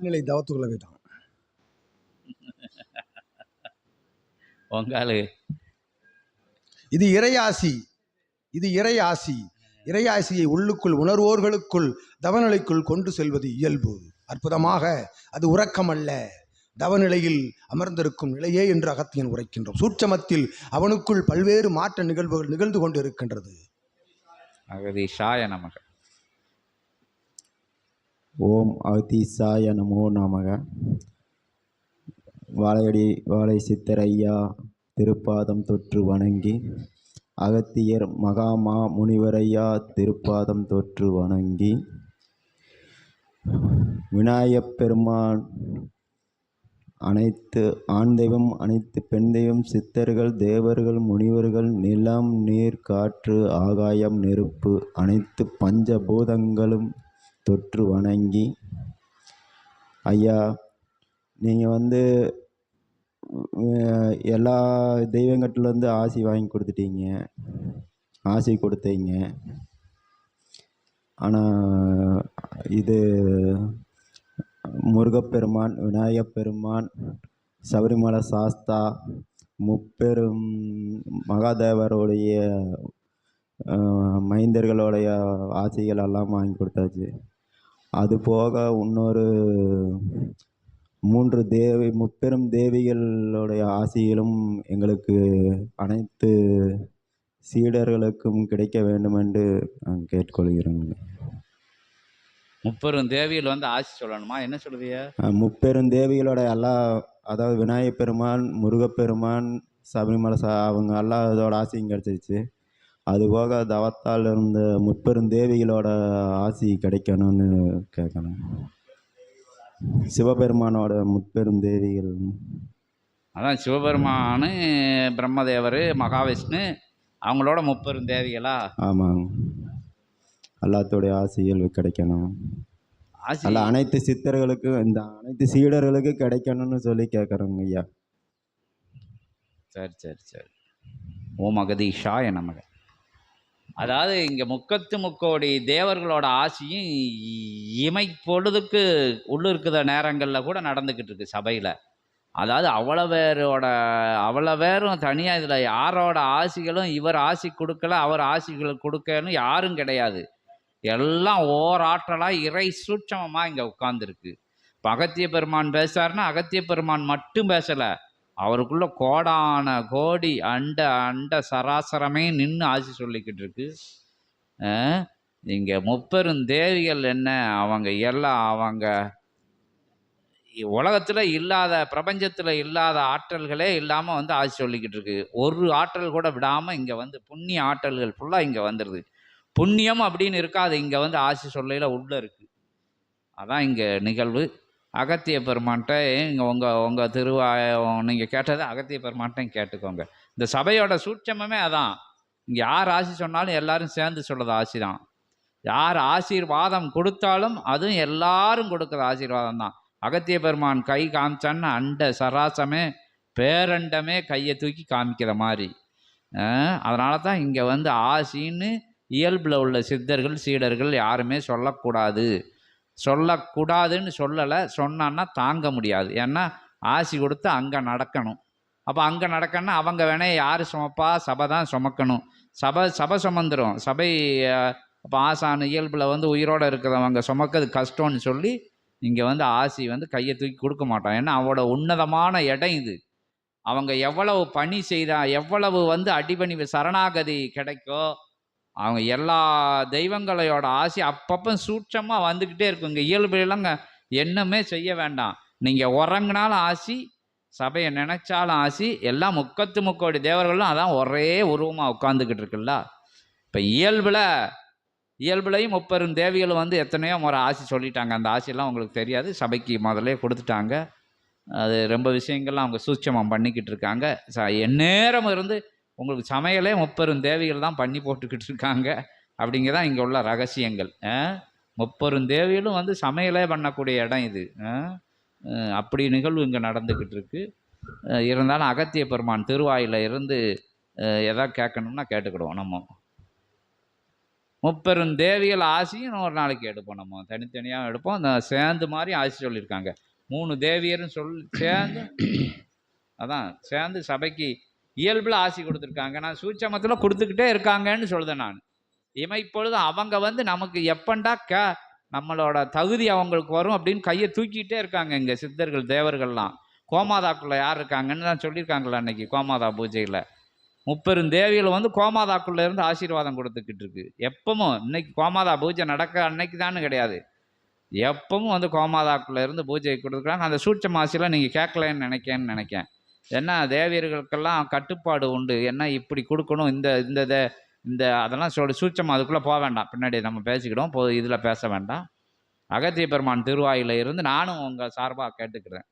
நிலை தவத்துக்குள்ள போயிட்டான் உங்காலு இது இறையாசி. இது இறையாசி. இறையாசியை உள்ளுக்குள் உணர்வோர்களுக்குள் தவநிலைக்குள் கொண்டு செல்வது இயல்பு. அற்புதமாக. அது உறக்கம் அல்ல தவநிலையில் அமர்ந்திருக்கும் நிலையே என்று அகத்தியன் உரைக்கின்றோம் சூட்சமத்தில் அவனுக்குள் பல்வேறு மாற்ற நிகழ்வுகள் நிகழ்ந்து கொண்டு இருக்கின்றது நமக. ஓம் அகதீசாய நமோ நமக. வாழையடி வாழை சித்தரையா திருப்பாதம் தொற்று வணங்கி அகத்தியர் மகாமா முனிவரையா திருப்பாதம் தொற்று வணங்கி விநாயகப் பெருமான் அனைத்து ஆண் தெய்வம் அனைத்து பெண் தெய்வம் சித்தர்கள் தேவர்கள் முனிவர்கள் நிலம் நீர் காற்று ஆகாயம் நெருப்பு அனைத்து பஞ்சபூதங்களும் தொற்று வணங்கி ஐயா நீங்கள் வந்து எல்லா தெய்வங்கட்டிலேருந்து ஆசி வாங்கி கொடுத்துட்டீங்க. ஆசி கொடுத்தீங்க. ஆனால் இது முருகப்பெருமான் விநாயகப் பெருமான் சபரிமலை சாஸ்தா முப்பெரும் மகாதேவருடைய மைந்தர்களுடைய ஆசைகள் எல்லாம் வாங்கி கொடுத்தாச்சு. அது போக இன்னொரு மூன்று தேவி முப்பெரும் தேவிகளுடைய ஆசிகளும் எங்களுக்கு அனைத்து சீடர்களுக்கும் கிடைக்க வேண்டும் என்று நான் கேட்டுக்கொள்கிறேன். முப்பெரும் தேவியில் வந்து ஆசி சொல்லணுமா? என்ன சொல்லுவிய அஹ் முப்பெரும் தேவிகளோட எல்லா அதாவது விநாயகப் பெருமான் முருகப்பெருமான் சபரிமலை சா அவங்க எல்லாம் இதோட ஆசையும் கிடச்சிருச்சு. அதுபோக தவத்தால் இருந்த முப்பெரும் தேவிகளோட ஆசி கிடைக்கணும்னு கேட்கணும் சிவபெருமானோட முப்பெரும் தேவிகள். அதான் சிவபெருமானு பிரம்மதேவர் மகாவிஷ்ணு அவங்களோட முப்பெரும் தேவிகளா? ஆமாங்க. எல்லாத்தோடைய ஆசைகள் கிடைக்கணும். அல்ல அனைத்து சித்தர்களுக்கும் இந்த அனைத்து சீடர்களுக்கும் கிடைக்கணும்னு சொல்லி கேட்குறோங்க ஐயா. சரி சரி சரி. ஓம் அகதீஷாய நமக. அதாவது இங்கே முக்கத்து முக்கோடி தேவர்களோட ஆசியும் இமை பொழுதுக்கு உள்ளிருக்கிற நேரங்களில் கூட நடந்துக்கிட்டு இருக்கு சபையில். அதாவது அவ்வளோ பேரோட அவ்வளோ பேரும் தனியாக இதில் யாரோட ஆசிகளும் இவர் ஆசி கொடுக்கல அவர் ஆசிகள் கொடுக்கன்னு யாரும் கிடையாது. எல்லாம் ஓராற்றலாக இறை சூட்சமமாக இங்கே உட்காந்துருக்கு இப்போ அகத்திய பெருமான் பேசுறாருன்னா அகத்திய பெருமான் மட்டும் பேசலை. அவருக்குள்ள கோடான கோடி அண்ட அண்ட சராசரமே நின்று ஆசி சொல்லிக்கிட்டு இருக்கு. இங்கே முப்பெரும் தேவிகள் என்ன? அவங்க எல்லாம் அவங்க உலகத்தில் இல்லாத பிரபஞ்சத்தில் இல்லாத ஆற்றல்களே இல்லாமல் வந்து ஆசி சொல்லிக்கிட்டு இருக்கு. ஒரு ஆற்றல் கூட விடாமல் இங்கே வந்து புண்ணிய ஆற்றல்கள் ஃபுல்லாக இங்கே வந்துடுது புண்ணியம் அப்படின்னு இருக்காது இங்கே வந்து ஆசி சொல்லையில் உள்ளே இருக்குது அதான் இங்கே நிகழ்வு. அகத்திய பெருமான்கிட்ட இங்கே உங்கள் உங்கள் திருவா நீங்கள் கேட்டதை அகத்திய பெருமான்ட்டையும் கேட்டுக்கோங்க. இந்த சபையோட சூட்சமமே அதான். இங்கே யார் ஆசி சொன்னாலும் எல்லாரும் சேர்ந்து சொல்கிறது ஆசி தான். யார் ஆசீர்வாதம் கொடுத்தாலும் அதுவும் எல்லாரும் கொடுக்குற ஆசீர்வாதம் தான். அகத்திய பெருமான் கை காமிச்சான்னு அண்ட சராசமே பேரண்டமே கையை தூக்கி காமிக்கிற மாதிரி. அதனால தான் இங்கே வந்து ஆசின்னு இயல்பில் உள்ள சித்தர்கள் சீடர்கள் யாருமே சொல்லக்கூடாது. சொல்லக்கூடாதுன்னு சொல்லலை சொன்னான்னா தாங்க முடியாது. ஏன்னா ஆசி கொடுத்து அங்கே நடக்கணும். அப்போ அங்கே நடக்கணும்னா அவங்க வேணே யார் சுமப்பா? சபை தான் சுமக்கணும். சபை சபை சுமந்துரும். சபை அப்போ ஆசான இயல்பில் வந்து உயிரோடு இருக்கிறவங்க சுமக்கிறது கஷ்டம்னு சொல்லி இங்கே வந்து ஆசி வந்து கையை தூக்கி கொடுக்க மாட்டோம் ஏன்னா அவளோட உன்னதமான இடம் இது. அவங்க எவ்வளவு பணி செய்தா எவ்வளவு வந்து அடிபணிவு சரணாகதி கிடைக்கோ அவங்க எல்லா தெய்வங்களையோட ஆசி அப்பப்போ சூட்சமாக வந்துக்கிட்டே இருக்குங்க இயல்புலாங்க என்னமே செய்ய வேண்டாம். நீங்கள் உறங்கினாலும் ஆசி சபையை நினைச்சாலும் ஆசி எல்லாம் முக்கத்து முக்கோடி தேவர்களும் அதான் ஒரே உருவமாக உட்காந்துக்கிட்டு இருக்குல்ல. இப்போ இயல்பில் இயல்புலையும் முப்பெரும் தேவிகள் வந்து எத்தனையோ முறை ஆசி சொல்லிட்டாங்க. அந்த ஆசையெல்லாம் உங்களுக்கு தெரியாது. சபைக்கு முதல்ல கொடுத்துட்டாங்க. அது ரொம்ப விஷயங்கள்லாம் அவங்க சூட்சமம் பண்ணிக்கிட்டு இருக்காங்க. ச எந்நேரம் இருந்து உங்களுக்கு சமையலே முப்பெரும் தேவிகள் தான் பண்ணி போட்டுக்கிட்டு இருக்காங்க. அப்படிங்கிறதான் இங்கே உள்ள ரகசியங்கள். ஆ? முப்பெரும் தேவிகளும் வந்து சமையலே பண்ணக்கூடிய இடம் இது. ஆ? அப்படி நிகழ்வு இங்கே நடந்துக்கிட்டு இருக்கு. இருந்தாலும் அகத்திய பெருமான் திருவாயில இருந்து எதாவது கேட்கணும்னா கேட்டுக்கிடுவோம் நம்ம. முப்பெரும் தேவிகள் ஆசியும் ஒரு நாளைக்கு எடுப்போம் நம்ம. தனித்தனியாக எடுப்போம். அந்த சேர்ந்து மாதிரி ஆசி சொல்லியிருக்காங்க. மூணு தேவியர்னு சொல் சேர்ந்து அதான் சேர்ந்து சபைக்கு இயல்பில் ஆசி கொடுத்துருக்காங்க. நான் சூட்சமத்தில் கொடுத்துக்கிட்டே இருக்காங்கன்னு சொல்லுதேன் நான். இவன் இப்பொழுது அவங்க வந்து நமக்கு எப்பண்டா க நம்மளோட தகுதி அவங்களுக்கு வரும் அப்படின்னு கையை தூக்கிட்டே இருக்காங்க இங்கே சித்தர்கள் தேவர்கள்லாம். கோமாதாக்குள்ளே யார் இருக்காங்கன்னு தான் சொல்லியிருக்காங்களா அன்னைக்கு கோமாதா பூஜையில். முப்பெரும் தேவிகள் வந்து கோமாதாக்குள்ளே இருந்து ஆசீர்வாதம் கொடுத்துக்கிட்டு இருக்கு. எப்பவும் இன்னைக்கு கோமாதா பூஜை நடக்க அன்னைக்கு தானே கிடையாது. எப்பவும் வந்து கோமாதாக்குள்ளே இருந்து பூஜை கொடுக்குறாங்க அந்த சூட்சம் ஆசையில் நீங்கள் கேட்கலன்னு நினைக்கேன்னு நினைக்கேன். ஏன்னா தேவியர்களுக்கெல்லாம் கட்டுப்பாடு உண்டு? என்ன இப்படி கொடுக்கணும்? இந்த இந்த இந்த அதெல்லாம் சொல்லி சூட்சம் அதுக்குள்ளே போக வேண்டாம். பின்னாடி நம்ம பேசிக்கிடுவோம். போ இதில் பேச வேண்டாம். அகத்திய பெருமான் திருவாயில இருந்து நானும் உங்கள் சார்பாக கேட்டுக்கிறேன்.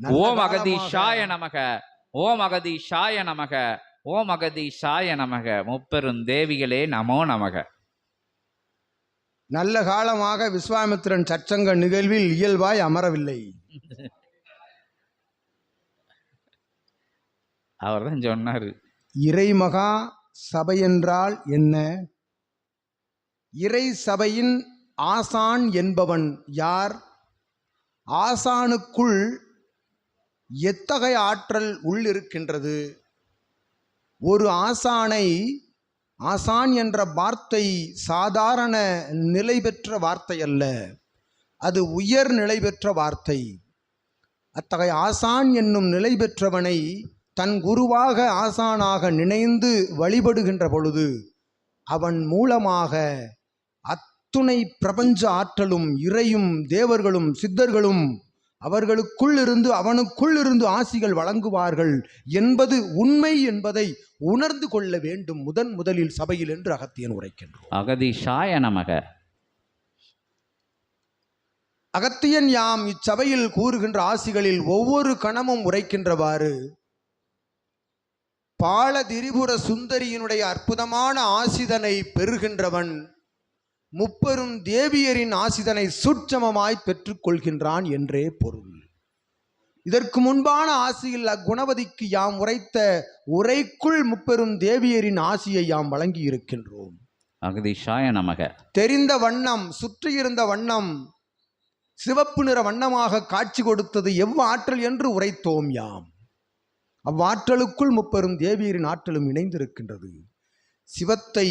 ஓம் காலமாக அகதீஷாய நமக. ஓம் அகதீஷாய நமக. ஓம் அகதீஷாய நமக. முப்பெரும் தேவிகளே நமோ நமக. நல்ல காலமாக விஸ்வாமித்திரன் சச்சங்க நிகழ்வில் இயல்பாய் அமரவில்லை. அவர் தான் சொன்னார். இறைமகா சபை என்றால் என்ன? இறை சபையின் ஆசான் என்பவன் யார்? ஆசானுக்குள் எத்தகைய ஆற்றல் உள்ளிருக்கின்றது ஒரு ஆசானை ஆசான் என்ற வார்த்தை சாதாரண நிலை பெற்ற வார்த்தை அல்ல. அது உயர் நிலை பெற்ற வார்த்தை. அத்தகைய ஆசான் என்னும் நிலை பெற்றவனை தன் குருவாக ஆசானாக நினைந்து வழிபடுகின்ற பொழுது அவன் மூலமாக அத்துணை பிரபஞ்ச ஆற்றலும் இறையும் தேவர்களும் சித்தர்களும் அவர்களுக்குள் இருந்து அவனுக்குள் இருந்து ஆசிகள் வழங்குவார்கள் என்பது உண்மை என்பதை உணர்ந்து கொள்ள வேண்டும். முதன் முதலில் சபையில் என்று அகத்தியன் உரைக்கின்றோம் அகதீஷாய நமக. அகத்தியன் யாம் இச்சபையில் கூறுகின்ற ஆசிகளில் ஒவ்வொரு கணமும் உரைக்கின்றவாறு பால திரிபுர சுந்தரியினுடைய அற்புதமான ஆசிதனை பெறுகின்றவன் முப்பெரும் தேவியரின் ஆசிதனை சுட்சமமாய் பெற்றுக்கொள்கின்றான் என்றே பொருள். இதற்கு முன்பான ஆசியில் அக்குணவதிக்கு யாம் உரைத்த உரைக்குள் முப்பெரும் தேவியரின் ஆசியை யாம் வழங்கி இருக்கின்றோம் அகதீஷாய நமக. தெரிந்த வண்ணம் சுற்றியிருந்த வண்ணம் சிவப்பு நிற வண்ணமாக காட்சி கொடுத்தது எவ்வாற்றல் என்று உரைத்தோம் யாம். அவ்வாற்றலுக்குள் முப்பெரும் தேவியரின் ஆற்றலும் இணைந்திருக்கின்றது. சிவத்தை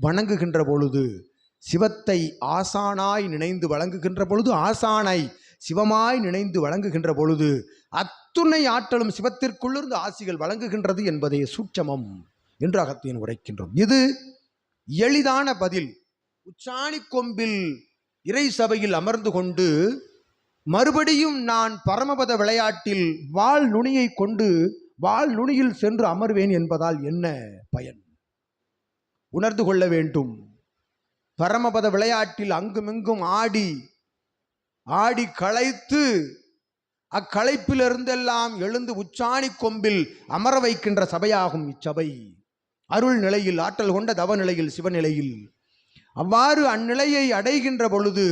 வணங்குகின்ற பொழுது சிவத்தை ஆசானாய் நினைந்து வழங்குகின்ற பொழுது ஆசானை சிவமாய் நினைந்து வழங்குகின்ற பொழுது அத்துணை ஆற்றலும் சிவத்திற்குள்ளிருந்து ஆசிகள் வழங்குகின்றது என்பதே சூட்சமம் என்று அகத்தியன் உரைக்கின்றோம் இது எளிதான பதில். உச்சாணி கொம்பில் இறை சபையில் அமர்ந்து கொண்டு மறுபடியும் நான் பரமபத விளையாட்டில் வால் நுனியை கொண்டு வால் நுனியில் சென்று அமர்வேன் என்பதால் என்ன பயன்? உணர்ந்து கொள்ள வேண்டும். பரமபத விளையாட்டில் அங்குமிங்கும் ஆடி ஆடி களைத்து அக்களைப்பிலிருந்தெல்லாம் எழுந்து உச்சாணி கொம்பில் அமர வைக்கின்ற சபையாகும் இச்சபை. அருள் நிலையில் ஆற்றல் கொண்ட தவ நிலையில் சிவநிலையில் அவ்வாறு அந்நிலையை அடைகின்ற பொழுது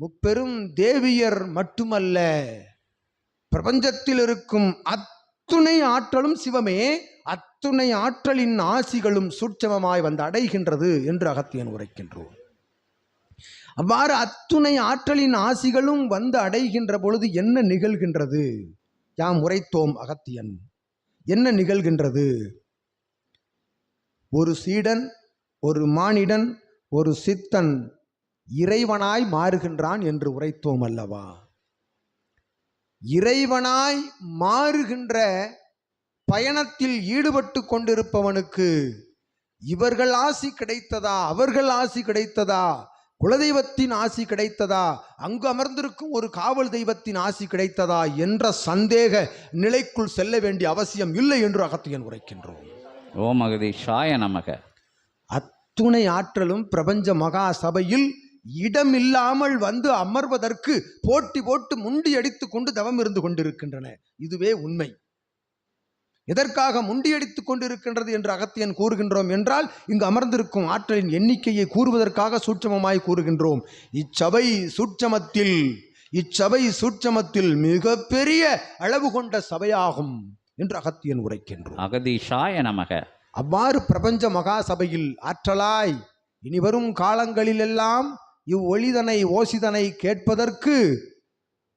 முப்பெரும் தேவியர் மட்டுமல்ல பிரபஞ்சத்தில் இருக்கும் அத்துணை ஆற்றலும் சிவமே அத்துணை ஆற்றலின் ஆசிகளும் சூட்சமமாய் வந்து அடைகின்றது என்று அகத்தியன் உரைக்கின்றோம் அவ்வாறு அத்துணை ஆற்றலின் ஆசிகளும் வந்து அடைகின்ற பொழுது என்ன நிகழ்கின்றது? யாம் உரைத்தோம் அகத்தியன். என்ன நிகழ்கின்றது? ஒரு சீடன் ஒரு மானிடன் ஒரு சித்தன் இறைவனாய் மாறுகின்றான் என்று உரைத்தோம் அல்லவா? இறைவனாய் மாறுகின்ற பயணத்தில் ஈடுபட்டு கொண்டிருப்பவனுக்கு இவர்கள் ஆசி கிடைத்ததா? அவர்கள் ஆசி கிடைத்ததா? குலதெய்வத்தின் ஆசி கிடைத்ததா? அங்கு அமர்ந்திருக்கும் ஒரு காவல் தெய்வத்தின் ஆசி கிடைத்ததா என்ற சந்தேக நிலைக்குள் செல்ல வேண்டிய அவசியம் இல்லை என்று அகத்தியன் உரைக்கின்றோம். ஓம் அகதீஷாய நமக. அத்துணை ஆற்றலும் பிரபஞ்ச மகா சபையில் இடமில்லாமல் வந்து அமர்வதற்கு போட்டி போட்டு முண்டி அடித்துக் கொண்டு தவம் இருந்து கொண்டிருக்கின்றன. இதுவே உண்மை. எதற்காக முண்டியடித்துக் கொண்டிருக்கின்றது என்று அகத்தியன் கூறுகின்றோம் என்றால் இங்கு அமர்ந்திருக்கும் ஆற்றலின் எண்ணிக்கையை கூறுவதற்காக சூட்சமமாய் கூறுகின்றோம். இச்சபை சூட்சமத்தில் இச்சபை சூட்சமத்தில் மிகப்பெரிய அளவு கொண்ட சபையாகும் என்று அகத்தியன் உரைக்கின்றோம் அகதீஷாய நமக. அவ்வாறு பிரபஞ்ச மகாசபையில் ஆற்றலாய் இனிவரும் காலங்களிலெல்லாம் இவ்வொளிதனை ஓசிதனை கேட்பதற்கு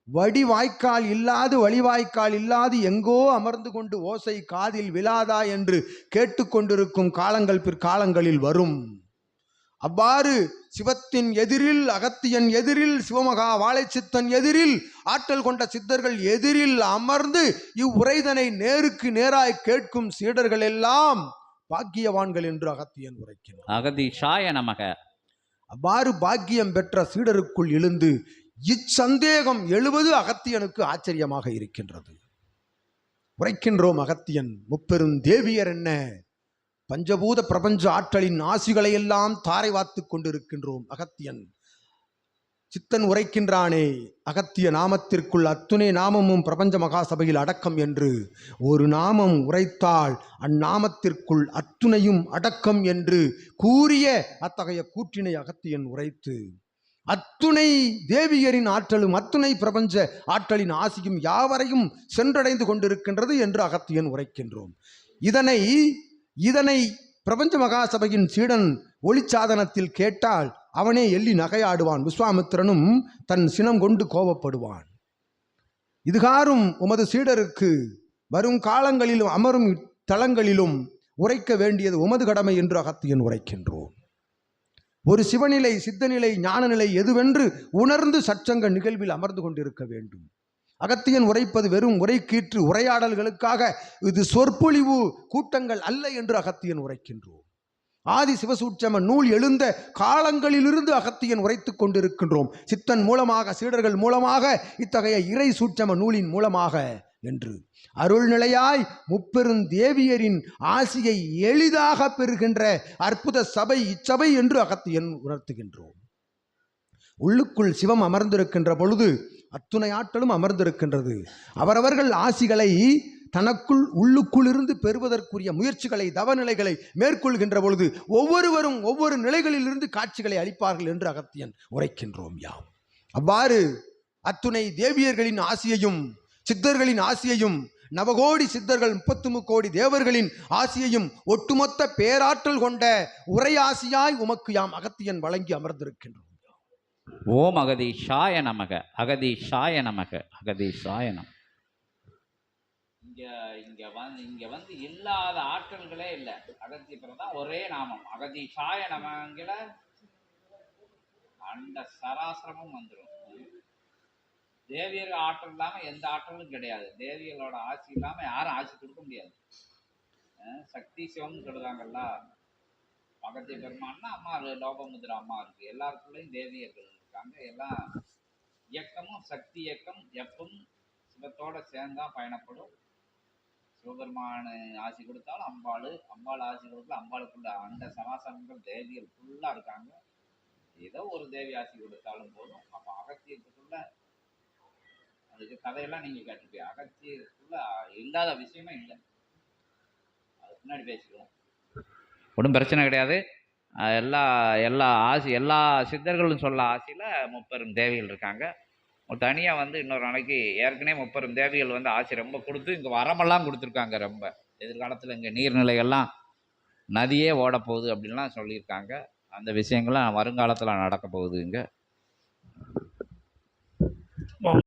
வடிவாய்க்கால் இல்லாது வழிவாய்க்கால் இல்லாது எங்கோ அமர்ந்து கொண்டு ஓசை காதில் விழாதா என்று கேட்டுக்கொண்டிருக்கும் காலங்கள் பிற்காலங்களில் வரும். அவ்வாறு சிவத்தின் எதிரில் அகத்தியன் எதிரில் சிவமகா வாழைச்சித்தன் எதிரில் ஆற்றல் கொண்ட சித்தர்கள் எதிரில் அமர்ந்து இவ்வுரைதனை நேருக்கு நேராய் கேட்கும் சீடர்கள் எல்லாம் பாக்கியவான்கள் என்று அகத்தியன் உரைக்கிறார் அகதீஷாய நமக. அவ்வாறு பாக்கியம் பெற்ற சீடருக்குள் எழுந்து இச்சந்தேகம் எழுவது அகத்தியனுக்கு ஆச்சரியமாக இருக்கின்றது. உரைக்கின்றோம் அகத்தியன் முப்பெரும் தேவியர் என்ன? பஞ்சபூத பிரபஞ்ச ஆற்றலின் ஆசிகளை எல்லாம் தாரை வாத்து கொண்டிருக்கின்றோம் அகத்தியன். சித்தன் உரைக்கின்றானே அகத்திய நாமத்திற்குள் அத்துணை நாமமும் பிரபஞ்ச மகாசபையில் அடக்கம் என்று. ஒரு நாமம் உரைத்தால் அந்நாமத்திற்குள் அத்துணையும் அடக்கம் என்று கூறிய அத்தகைய கூற்றினை அகத்தியன் உரைத்து. அத்துணை தேவியரின் ஆற்றலும் அத்துணை பிரபஞ்ச ஆற்றலின் ஆசியும் யாவரையும் சென்றடைந்து கொண்டிருக்கின்றது என்று அகத்தியன் உரைக்கின்றோம். இதனை இதனை பிரபஞ்ச மகாசபையின் சீடன் ஒளிச்சாதனத்தில் கேட்டால் அவனே எள்ளி நகையாடுவான். விஸ்வாமித்திரனும் தன் சினம் கொண்டு கோபப்படுவான். இதுகாரும் உமது சீடருக்கு வரும் காலங்களிலும் அமரும் தளங்களிலும் உரைக்க வேண்டியது உமது கடமை என்று அகத்தியன் உரைக்கின்றோம். ஒரு சிவநிலை சித்தநிலை ஞானநிலை எதுவென்று உணர்ந்து சச்சங்க நிகழ்வில் அமர்ந்து கொண்டிருக்க வேண்டும். அகத்தியன் உரைப்பது வெறும் உரைக்கீற்று உரையாடல்களுக்காக இது சொற்பொழிவு கூட்டங்கள் அல்ல என்று அகத்தியன் உரைக்கின்றோம். ஆதி சிவசூட்சம நூல் எழுந்த காலங்களிலிருந்து அகத்தியன் உரைத்து கொண்டிருக்கின்றோம். சித்தன் மூலமாக சீடர்கள் மூலமாக இத்தகைய இறை சூட்சம நூலின் மூலமாக என்று. அருள்நிலையாய் முப்பெருந்தேவியரின் ஆசியை எளிதாக பெறுகின்ற அற்புத சபை இச்சபை என்று அகத்தியன் உணர்த்துகின்றோம். உள்ளுக்குள் சிவம் அமர்ந்திருக்கின்ற பொழுது அத்துணை ஆற்றலும் அமர்ந்திருக்கின்றது. அவரவர்கள் ஆசிகளை தனக்குள் உள்ளுக்குள் இருந்து பெறுவதற்குரிய முயற்சிகளை தவநிலைகளை மேற்கொள்கின்ற பொழுது ஒவ்வொருவரும் ஒவ்வொரு நிலைகளிலிருந்து காட்சிகளை அளிப்பார்கள் என்று அகத்தியன் உரைக்கின்றோம் யாம். அவ்வாறு அத்துணை தேவியர்களின் ஆசியையும் சித்தர்களின் ஆசியையும் நவகோடி சித்தர்கள் முப்பத்து கோடி தேவர்களின் ஆசியையும் ஒட்டுமொத்த பேராற்றல் கொண்ட உரையாசியாய் உமக்கு யாம் அகத்தியன் வழங்கி அமர்ந்திருக்கின்றோம் ஓம் அகதீஷாய நமக அகதீஷாய நமக அகதே சாய நமக. இங்கே இங்கே வந்து இங்கே வந்து இல்லாத ஆற்றல்களே இல்லை. அகத்தீபுரம் தான் ஒரே நாமம். அகதீஷாய நமங்கில அந்த சராசரமும் வந்துடும் தேவியர் ஆற்றல் இல்லாமல் எந்த ஆற்றலும் கிடையாது. தேவியர்களோட ஆசி இல்லாமல் யாரும் ஆசி கொடுக்க முடியாது. சக்தி சிவம்னு சொல்லுறாங்கல்ல அகத்திய பெருமான்னா அம்மா இருக்கு, அம்மா இருக்குது எல்லாருக்குள்ளேயும் தேவியர்கள் இருக்காங்க. எல்லாம் இயக்கமும் சக்தி இயக்கம் எப்பவும் சிவத்தோடு சேர்ந்தால் பயணப்படும். சிவபெருமான் ஆசி கொடுத்தாலும் அம்பாள் அம்பாள் ஆசி கொடுக்கல அம்பாளுக்குள்ள அந்த சமாசங்கள் தேவியர் ஃபுல்லாக இருக்காங்க. ஏதோ ஒரு தேவி ஆசி கொடுத்தாலும் போதும். அப்போ அகத்தியத்துக்குள்ள அதுக்கு கதையெல்லாம் நீங்கள் கேட்டிருப்பீங்க. அகத்தியத்துக்குள்ள இல்லாத விஷயமே இல்லை. அது முன்னாடி பேசிக்குவோம். ஒன்றும் பிரச்சனை கிடையாது. எல்லா எல்லா ஆசி எல்லா சித்தர்களும் சொல்ல ஆசையில் முப்பெரும் தேவிகள் இருக்காங்க. தனியாக வந்து இன்னொரு நாளைக்கு ஏற்கனவே முப்பெரும் தேவிகள் வந்து ஆசை ரொம்ப கொடுத்து இங்கே வரமெல்லாம் கொடுத்துருக்காங்க ரொம்ப. எதிர்காலத்தில் இங்கே நீர்நிலைகள்லாம் நதியே ஓடப்போகுது அப்படின்லாம் சொல்லியிருக்காங்க. அந்த விஷயங்கள்லாம் வருங்காலத்தில் நடக்க போகுது இங்கே.